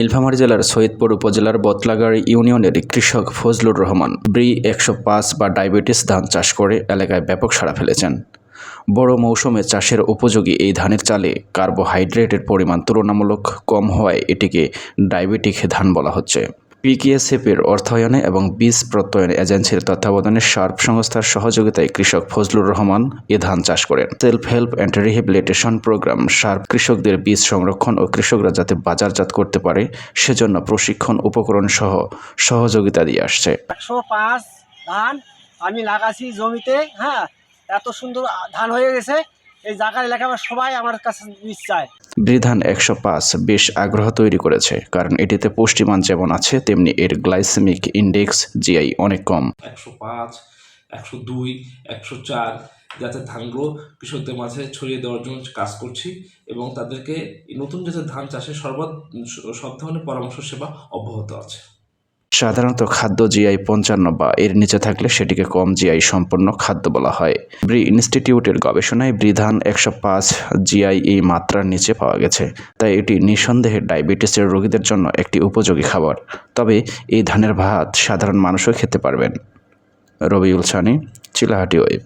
নীলফামারী জেলার সৈয়দপুর উপজেলার বতলাগাড়ি ইউনিয়নের কৃষক ফজলুর রহমান ব্রি একশো পাঁচ বা ডায়াবেটিস ধান চাষ করে এলাকায় ব্যাপক সাড়া ফেলেছেন। বড় মৌসুমে চাষের উপযোগী এই ধানের চালে কার্বোহাইড্রেটের পরিমাণ তুলনামূলক কম হওয়ায় এটিকে ডায়াবেটিক ধান বলা হচ্ছে। পিকেএসএফের অর্থায়নে এবং বীজ প্রত্যয়ন এজেন্সির তত্ত্বাবধানে শার্প সংস্থার সহযোগিতায় কৃষক ফজলুর রহমান এ ধান চাষ করেন। Self help and rehabilitation programme SHARP কৃষকদের বীজ সংরক্ষণ ও কৃষকরা যাতে বাজারজাত করতে পারে, সেজন্য প্রশিক্ষণ উপকরণ সহ সহযোগিতা দিয়ে আসছে। একশো পাঁচ ধান আমি লাগাছি জমিতে হ্যাঁ এত সুন্দর ধান হয়ে গেছে। এই জায়গার এলাকা আমার সবাই আমার কাছে বীজ চায়। বৃধান একশো পাঁচ বেশ আগ্রহ তৈরি করেছে কারণ এটিতে পুষ্টিমান যেমন আছে তেমনি এর গ্লাইসেমিক ইন্ডেক্স জিআই অনেক কম। একশো পাঁচ একশো দুই একশো চার যাতে ধানগুলো কৃষকদের মাঝে ছড়িয়ে দেওয়ার জন্য কাজ করছি এবং তাদেরকে এই নতুন জাতের ধান চাষে সর্ব সব ধরনের পরামর্শ সেবা অব্যাহত আছে। সাধারণত খাদ্য জিআই পঞ্চান্ন বা এর নিচে থাকলে সেটিকে কম জিআই সম্পন্ন খাদ্য বলা হয়। ব্রি ইনস্টিটিউটের গবেষণায় বৃধান একশো পাঁচ জিআই এই মাত্রার নিচে পাওয়া গেছে। তাই এটি নিঃসন্দেহে ডায়াবেটিসের রোগীদের জন্য একটি উপযোগী খাবার। তবে এই ধানের ভাত সাধারণ মানুষও খেতে পারবেন। রবিউল সানি, চিলাহাটি ওয়েব।